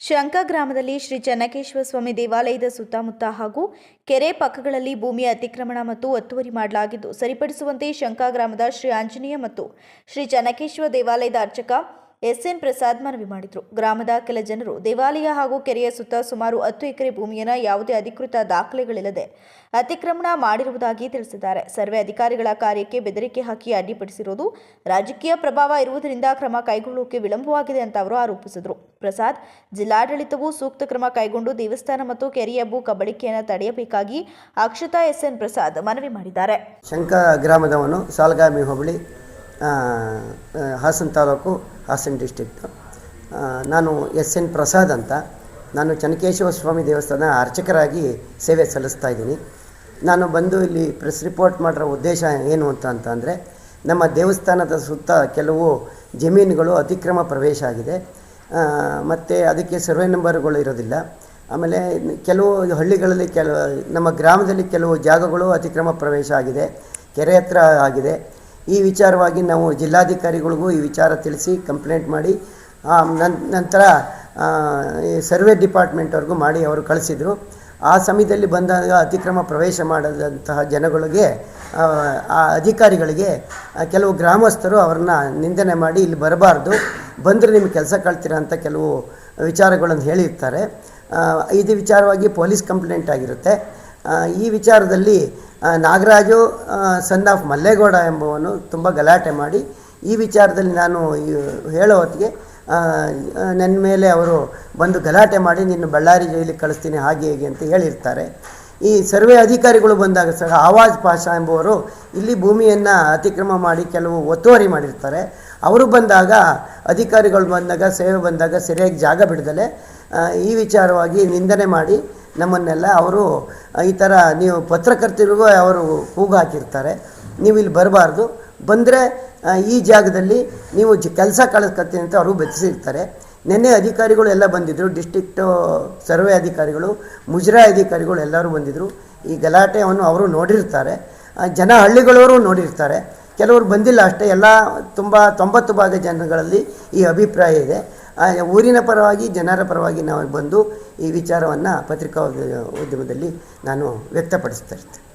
ಶಂಕ ಗ್ರಾಮದಲ್ಲಿ ಶ್ರೀ ಚೆನ್ನಕೇಶ್ವರ ಸ್ವಾಮಿ ದೇವಾಲಯದ ಸುತ್ತಮುತ್ತ ಹಾಗೂ ಕೆರೆ ಪಕ್ಕಗಳಲ್ಲಿ ಭೂಮಿ ಅತಿಕ್ರಮಣ ಮತ್ತು ಒತ್ತುವರಿ ಮಾಡಲಾಗಿದ್ದು, ಸರಿಪಡಿಸುವಂತೆ ಶಂಕ ಗ್ರಾಮದ ಶ್ರೀ ಆಂಜನೇಯ ಮತ್ತು ಶ್ರೀ ಚೆನ್ನಕೇಶ್ವರ ದೇವಾಲಯದ ಅರ್ಚಕ ಎಸ್ಎನ್ ಪ್ರಸಾದ್ ಮನವಿ ಮಾಡಿದರು. ಗ್ರಾಮದ ಕೆಲ ಜನರು ದೇವಾಲಯ ಹಾಗೂ ಕೆರೆಯ ಸುತ್ತ ಸುಮಾರು ಹತ್ತು ಎಕರೆ ಭೂಮಿಯನ್ನು ಯಾವುದೇ ಅಧಿಕೃತ ದಾಖಲೆಗಳಿಲ್ಲದೆ ಅತಿಕ್ರಮಣ ಮಾಡಿರುವುದಾಗಿ ತಿಳಿಸಿದ್ದಾರೆ. ಸರ್ವೆ ಅಧಿಕಾರಿಗಳ ಕಾರ್ಯಕ್ಕೆ ಬೆದರಿಕೆ ಹಾಕಿ ಅಡ್ಡಿಪಡಿಸಿರುವುದು ರಾಜಕೀಯ ಪ್ರಭಾವ ಇರುವುದರಿಂದ ಕ್ರಮ ಕೈಗೊಳ್ಳುವುದಕ್ಕೆ ವಿಳಂಬವಾಗಿದೆ ಅಂತ ಅವರು ಆರೋಪಿಸಿದರು. ಪ್ರಸಾದ್, ಜಿಲ್ಲಾಡಳಿತವು ಸೂಕ್ತ ಕ್ರಮ ಕೈಗೊಂಡು ದೇವಸ್ಥಾನ ಮತ್ತು ಕೆರೆಯ ಭೂ ಕಬಳಿಕೆಯನ್ನು ತಡೆಯಬೇಕಾಗಿ ಅಕ್ಷತಾ ಎಸ್ ಎನ್ ಪ್ರಸಾದ್ ಮನವಿ ಮಾಡಿದ್ದಾರೆ. ಶಂಕ ಗ್ರಾಮದವನು ಸಾಲಗಾಮಿ ಹೋಬಳಿ ಹಾಸನ ತಾಲೂಕು, ಹಾಸನ ಡಿಸ್ಟಿಕ್ಟು ನಾನು ಎಸ್ ಎನ್ ಪ್ರಸಾದ್ ಅಂತ. ನಾನು ಚನ್ನಕೇಶವ ಸ್ವಾಮಿ ದೇವಸ್ಥಾನ ಅರ್ಚಕರಾಗಿ ಸೇವೆ ಸಲ್ಲಿಸ್ತಾ ಇದ್ದೀನಿ. ನಾನು ಬಂದು ಇಲ್ಲಿ ಪ್ರೆಸ್ ರಿಪೋರ್ಟ್ ಮಾಡಿರೋ ಉದ್ದೇಶ ಏನು ಅಂತ ಅಂತಂದರೆ ನಮ್ಮ ದೇವಸ್ಥಾನದ ಸುತ್ತ ಕೆಲವು ಜಮೀನುಗಳು ಅತಿಕ್ರಮ ಪ್ರವೇಶ ಆಗಿದೆ. ಮತ್ತು ಅದಕ್ಕೆ ಸರ್ವೆ ನಂಬರ್ಗಳು ಇರೋದಿಲ್ಲ. ಆಮೇಲೆ ಕೆಲವು ಹಳ್ಳಿಗಳಲ್ಲಿ ಕೆಲವು ನಮ್ಮ ಗ್ರಾಮದಲ್ಲಿ ಕೆಲವು ಜಾಗಗಳು ಅತಿಕ್ರಮ ಪ್ರವೇಶ ಆಗಿದೆ. ಕೆರೆ ಹತ್ರ ಆಗಿದೆ. ಈ ವಿಚಾರವಾಗಿ ನಾವು ಜಿಲ್ಲಾಧಿಕಾರಿಗಳಿಗೂ ಈ ವಿಚಾರ ತಿಳಿಸಿ ಕಂಪ್ಲೇಂಟ್ ಮಾಡಿ ನಂತರ ಸರ್ವೆ ಡಿಪಾರ್ಟ್ಮೆಂಟ್ವರೆಗೂ ಮಾಡಿ ಅವರು ಕಳಿಸಿದರು. ಆ ಸಮಯದಲ್ಲಿ ಬಂದಾಗ ಅತಿಕ್ರಮ ಪ್ರವೇಶ ಮಾಡದಂತಹ ಜನಗಳಿಗೆ ಆ, ಅಧಿಕಾರಿಗಳಿಗೆ ಕೆಲವು ಗ್ರಾಮಸ್ಥರು ಅವ್ರನ್ನ ನಿಂದನೆ ಮಾಡಿ ಇಲ್ಲಿ ಬರಬಾರ್ದು ಬಂದರೆ ನಿಮ್ಗೆ ಕೆಲಸ ಕಳ್ತೀರ ಅಂತ ಕೆಲವು ವಿಚಾರಗಳನ್ನು ಹೇಳಿರ್ತಾರೆ. ಇದು ವಿಚಾರವಾಗಿ ಪೊಲೀಸ್ ಕಂಪ್ಲೇಂಟ್ ಆಗಿರುತ್ತೆ. ಈ ವಿಚಾರದಲ್ಲಿ ನಾಗರಾಜು ಸನ್ ಆಫ್ ಮಲ್ಲೇಗೌಡ ಎಂಬುವನು ತುಂಬ ಗಲಾಟೆ ಮಾಡಿ, ಈ ವಿಚಾರದಲ್ಲಿ ನಾನು ಹೇಳೋ ಹೊತ್ತಿಗೆ ನನ್ನ ಮೇಲೆ ಅವರು ಬಂದು ಗಲಾಟೆ ಮಾಡಿ ನಿನ್ನ ಬಳ್ಳಾರಿ ಜೈಲಿಗೆ ಕಳಿಸ್ತೀನಿ ಹಾಗೆ ಹೇಗೆ ಅಂತ ಹೇಳಿರ್ತಾರೆ. ಈ ಸರ್ವೆ ಅಧಿಕಾರಿಗಳು ಬಂದಾಗ ಸಹ ಆವಾಜ್ ಪಾಷಾ ಎಂಬುವರು ಇಲ್ಲಿ ಭೂಮಿಯನ್ನು ಅತಿಕ್ರಮ ಮಾಡಿ ಕೆಲವು ಒತ್ತುವರಿ ಮಾಡಿರ್ತಾರೆ. ಅವರು ಬಂದಾಗ, ಅಧಿಕಾರಿಗಳು ಬಂದಾಗ, ಸೇವೆ ಬಂದಾಗ ಸರಿಯಾಗಿ ಜಾಗ ಬಿಡದಲೆ ಈ ವಿಚಾರವಾಗಿ ನಿಂದನೆ ಮಾಡಿ ನಮ್ಮನ್ನೆಲ್ಲ ಅವರು ಈ ಥರ ನೀವು ಪತ್ರಕರ್ತರಿಗೂ ಅವರು ಕೂಗು ಹಾಕಿರ್ತಾರೆ. ನೀವು ಇಲ್ಲಿ ಬರಬಾರ್ದು. ಬಂದರೆ ಈ ಜಾಗದಲ್ಲಿ ನೀವು ಜ, ಕೆಲಸ ಕಳಿಸ್ಕೊತೀನಿ ಅಂತ ಅವರು ಬೆಚ್ಚಿಸಿರ್ತಾರೆ. ನಿನ್ನೆ ಅಧಿಕಾರಿಗಳು ಎಲ್ಲ ಬಂದಿದ್ದರು ಡಿಸ್ಟಿಕ್ಟು ಸರ್ವೆ ಅಧಿಕಾರಿಗಳು, ಮುಜರಾಯಿ ಅಧಿಕಾರಿಗಳು ಎಲ್ಲರೂ ಬಂದಿದ್ದರು ಈ ಗಲಾಟೆಯನ್ನು ಅವರು ನೋಡಿರ್ತಾರೆ. ಜನ ಹಳ್ಳಿಗಳವರು ನೋಡಿರ್ತಾರೆ. ಕೆಲವರು ಬಂದಿಲ್ಲ ಅಷ್ಟೇ, ಎಲ್ಲ ತುಂಬ ತೊಂಬತ್ತು ಭಾಗ ಜನಗಳಲ್ಲಿ ಈ ಅಭಿಪ್ರಾಯ ಇದೆ. ಊರಿನ ಪರವಾಗಿ ಜನರ ಪರವಾಗಿ ನಾವು ಬಂದು ಈ ವಿಚಾರವನ್ನು ಪತ್ರಿಕಾ ಉದ್ಯಮದಲ್ಲಿ ನಾನು ವ್ಯಕ್ತಪಡಿಸ್ತಾ ಇರ್ತೇನೆ.